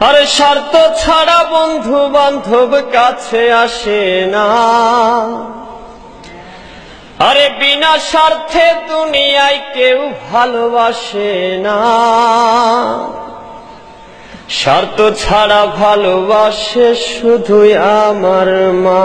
আরে স্বার্থ ছাড়া বন্ধু বান্ধব কাছে আসে না। আরে বিনা স্বার্থে দুনিয়ায় কেউ ভালোবাসে না। স্বার্থ ছাড়া ভালোবাসে শুধুই আমার মা।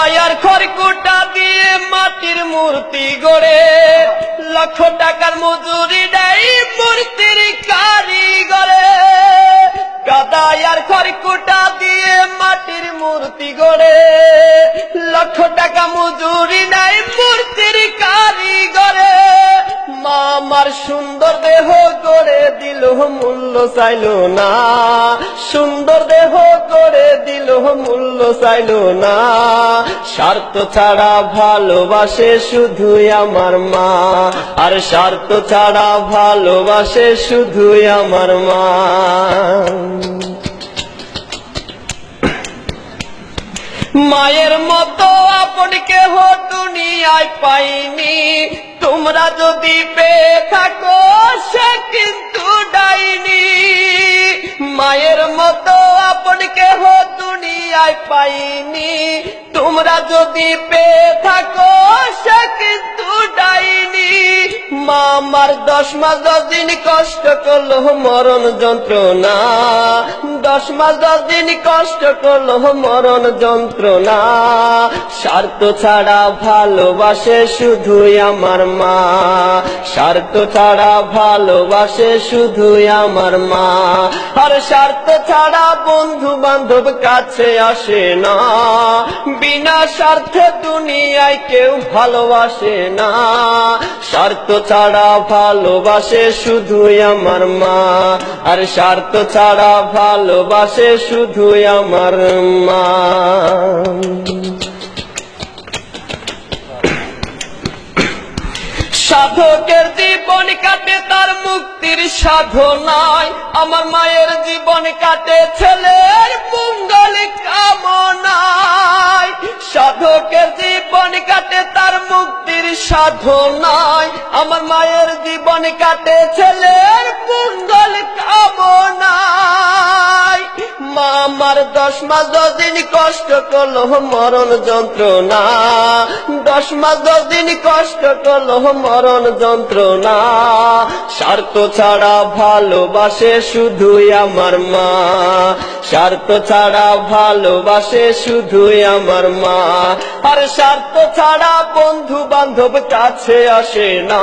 কাদায়ার খড়কুটা দিয়ে মাটির মূর্তি গড়ে। লক্ষ টাকার মজুরি দেয় মূর্তির কারিগরে। গাদায়ার খড়কুটা দিয়ে মাটির মূর্তি গড়ে। লক্ষ টাকা মজুরি দেয় মূর্তির কারিগরে। মামার সুন্দর দেহ করে দিল মূল্য চাইল না। সুন্দর দেহ করে দিল মূল্য চাইল না। স্বার্থ ছাড়া ভালোবাসে শুধুই আমার মা। আর স্বার্থ ছাড়া ভালোবাসে শুধুই আমার মা। মায়ের মতো আপন কেহ দুনিয়ায় পাইনি। তোমরা যদি পেয়ে থাকো, সে কিন্তু ডাইনি। মায়ের মতো আপন কেহ দুনিয়ায় পাইনি। তোমরা যদি পেয়ে থাকো, সে কিন্তু ডাইনি। মা আমার দশ মাস দশ দিন কষ্ট করল, মরণ যন্ত্রণা। দশ মাস, দশ দিন কষ্ট করল মরণ যন্ত্রণা। স্বার্থ ছাড়া ভালোবাসে শুধুই আমার মা। স্বার্থ ছাড়া ভালোবাসে শুধুই আমার মা। আর স্বার্থ ছাড়া বন্ধু বান্ধব কাছে আসে না। বিনা স্বার্থে দুনিয়ায় কেউ ভালোবাসে না। স্বার্থ ছাড়া ভালোবাসে শুধুই আমার মা। আর স্বার্থ ছাড়া ভালোবাসে শুধুই আমার মা। সাধকের জীবন কাটে, তার মুক্তির সাধনায় আমার মায়ের জীবন কাটে, ছেলের মঙ্গল কামনায়। সাধকের জীবন কাটে, তার মুক্তির সাধনায় আমার মায়ের জীবন কাটে, ছেলের দশ মাস দশ দিন কষ্ট করল মরণ যন্ত্রণা। দশ মাস দশ দিন কষ্ট করল মরণ যন্ত্রণা। স্বার্থ ছাড়া ভালোবাসে শুধুই আমার মা। স্বার্থ ছাড়া ভালোবাসে শুধুই আমার মা। আর স্বার্থ ছাড়া বন্ধু বান্ধব কাছে আসে না।